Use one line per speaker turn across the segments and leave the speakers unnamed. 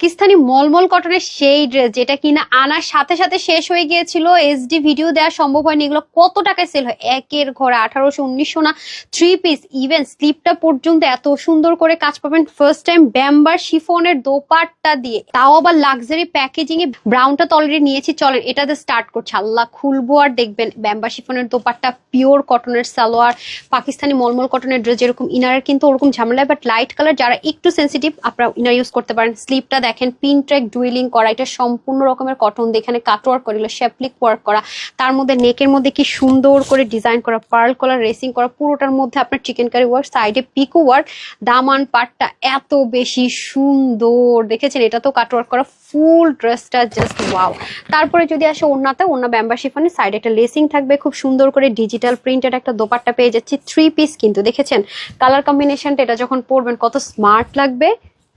পাকিস্তানি মলমল কটনের সেই ড্রেস যেটা কিনা আনার সাথে সাথে শেষ হয়ে গিয়েছিল। এসডি ভিডিও দেওয়া সম্ভব হয়নি। এগুলো কত টাকায় সেল হয়? একের ঘরে আঠারোশো, উনিশশো না থ্রি পিস ইভেন স্লিপটা পর্যন্ত এত সুন্দর করে কাজ পাবেন। ফার্স্ট টাইম ব্যাম্বার শিফনের দোপাট্টা দিয়ে। তাও আবার লাক্সারি প্যাকেজিং এ ব্রাউনটা তো অলরেডি নিয়েছি। চলেন, এটাতে স্টার্ট করছে। আল্লাহ, খুলবো আর দেখবেন। ব্যাম্বার শিফনের দোপাট্টা পিওর কটনের সালোয়ার, পাকিস্তানি মলমল কটনের ড্রেস যেরকম ইনারের কিন্তু ওরকম ঝামেলা বাট লাইট কালার যারা একটু সেন্সিটিভ আপনারা ইনার ইউজ করতে পারেন। স্লিপটা দেখেন পিন ট্র্যাক ডুইলিং করা, এটা সম্পূর্ণ রকমের কটন দিয়ে এখানে কাটওয়ার্ক করা, এগুলো শেপলিক ওয়ার্ক করা। তার মধ্যে নেকের মধ্যে কি সুন্দর করে ডিজাইন করা পার্ল কলার রেসিং করা, পুরোটার মধ্যে আপনার চিকেন কারি ওয়ার্ক সাইডে পিকো ওয়ার্ক দামান পাটটা এত বেশি সুন্দর, দেখেছেন? এটা তো কাটওয়ার্ক করা ফুল ড্রেসটা জাস্ট ওয়াও তারপরে যদি আসে ওনাতে ওনা ব্যাম্বার শিফানের সাইডে একটা লেসিং থাকবে, খুব সুন্দর করে ডিজিটাল প্রিন্টেড একটা দোপাট্টা পেয়ে যাচ্ছি থ্রি পিস কিন্তু, দেখেছেন? কালার কম্বিনেশনটা এটা যখন পরবেন, কত স্মার্ট লাগবে।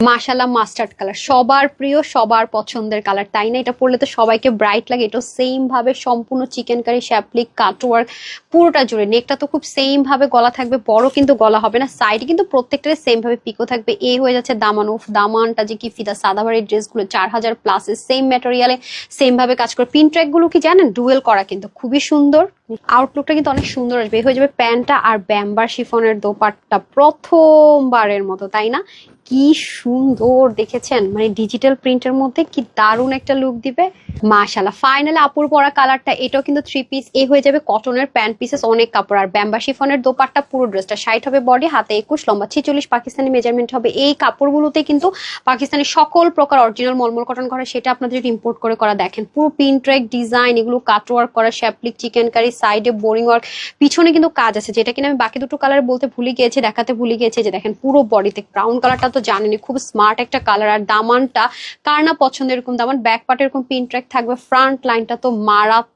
মাশাল্লাহ মাস্টার্ড কালার সবার প্রিয়, সবার পছন্দের কালার তাই না? এটা পরলে তো সবাইকে ব্রাইট লাগে। এটা সেম ভাবে সম্পূর্ণ চিকেন কারি শ্যাপলিক কাটওয়ার্ক পুরোটা জুড়ে। নেকটা তো খুব সেম ভাবে গলা থাকবে, বড় কিন্তু গলা হবে না। সাইডে কিন্তু প্রত্যেকটারে সেম ভাবে পিকো থাকবে। এ হয়ে যাচ্ছে দামান দামানটা যে কি ফিদা সাদাবাড়ির ড্রেসগুলো চার হাজার প্লাসের সেম ম্যাটেরিয়ালে সেম ভাবে কাজ করে। পিন ট্র্যাকগুলো কি জানেন? ডুয়েল করা কিন্তু। খুবই সুন্দর। আউটলুকটা কিন্তু অনেক সুন্দর আসবে। হয়ে যাবে প্যান্টটা আর ব্যাম্বার শিফনের দোপাট্টা প্রথমবারের মতো, তাই না? কি সুন্দর দেখেছেন? মানে ডিজিটাল প্রিন্টের মধ্যে কি দারুণ একটা লুক দিবে। মাশাল্লাহ ফাইনালি আপুর পরা কালারটা এটাও কিন্তু থ্রি পিস এ হয়ে যাবে কটনের প্যান্ট পিসেস অনেক কাপড়। আর ব্যাম্বা শিফনের দোপাট্টা, পুরো ড্রেসটা ষাট হবে বডি হাতে একুশ, লম্বা ছিচল্লিশ, পাকিস্তানি মেজারমেন্ট হবে। এই কাপড়গুলোতে কিন্তু পাকিস্তানের সকল প্রকার অরিজিনাল মলমল কটন করা সেটা আপনাদের যদি ইম্পোর্ট করে করা দেখেন। পুরো পিন ট্র্যাক ডিজাইন এগুলো কাট ওয়ার্ক করা শ্যাপলিক চিকেন কারি সাইডে বোরিং ওয়ার্ক পিছনে কিন্তু কাজ আছে, যেটা কিনা আমি বাকি দুটো কালার বলতে ভুলে গিয়েছি, দেখাতে ভুলে গিয়েছি যে দেখেন, পুরো বডিতে ব্রাউন কালারটা তো জানেনি খুব স্মার্ট একটা কালার আর দামানটা, কার না পছন্দ এরকম দামান ব্যাক পার্ট এরকম পিন ট্র্যাক থাকবে ফ্রন্ট লাইনটা তো মারাত্মক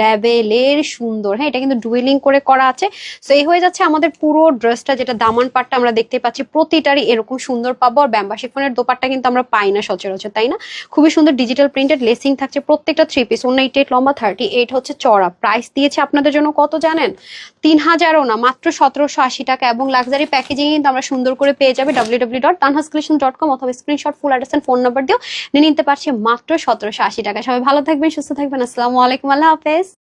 লেভেলের সুন্দর। হ্যাঁ এটা কিন্তু ডুয়েলিং করে করা আছে। সো এই হয়ে যাচ্ছে আমাদের পুরো ড্রেসটা যেটা দামান পাটটা আমরা দেখতে পাচ্ছি, প্রতিটারই এরকম সুন্দর পাবো। আর ব্যাম্বা শিফনের দোপাট্টা কিন্তু আমরা পাই না সচরাচর, তাই না? খুবই সুন্দর ডিজিটাল প্রিন্টেড লেসিং থাকছে প্রত্যেকটা থ্রি পিস অন্য এইট লম্বা থার্টি এইট হচ্ছে চড়া। প্রাইস দিয়েছে আপনাদের জন্য কত জানেন? তিন হাজারও না, মাত্র সতেরোশো আশি টাকা এবং লাক্সারি প্যাকেজিং কিন্তু আমরা সুন্দর করে পেয়ে যাবে W W dot dot com অথবা screenshot full address phone number দিয়েও নিয়ে নিতে পারছি মাত্র সতেরোশো আশি টাকা। সবাই ভালো থাকবেন, সুস্থ থাকবেন। আসসালামু আলাইকুম, আল্লাহ Lopes.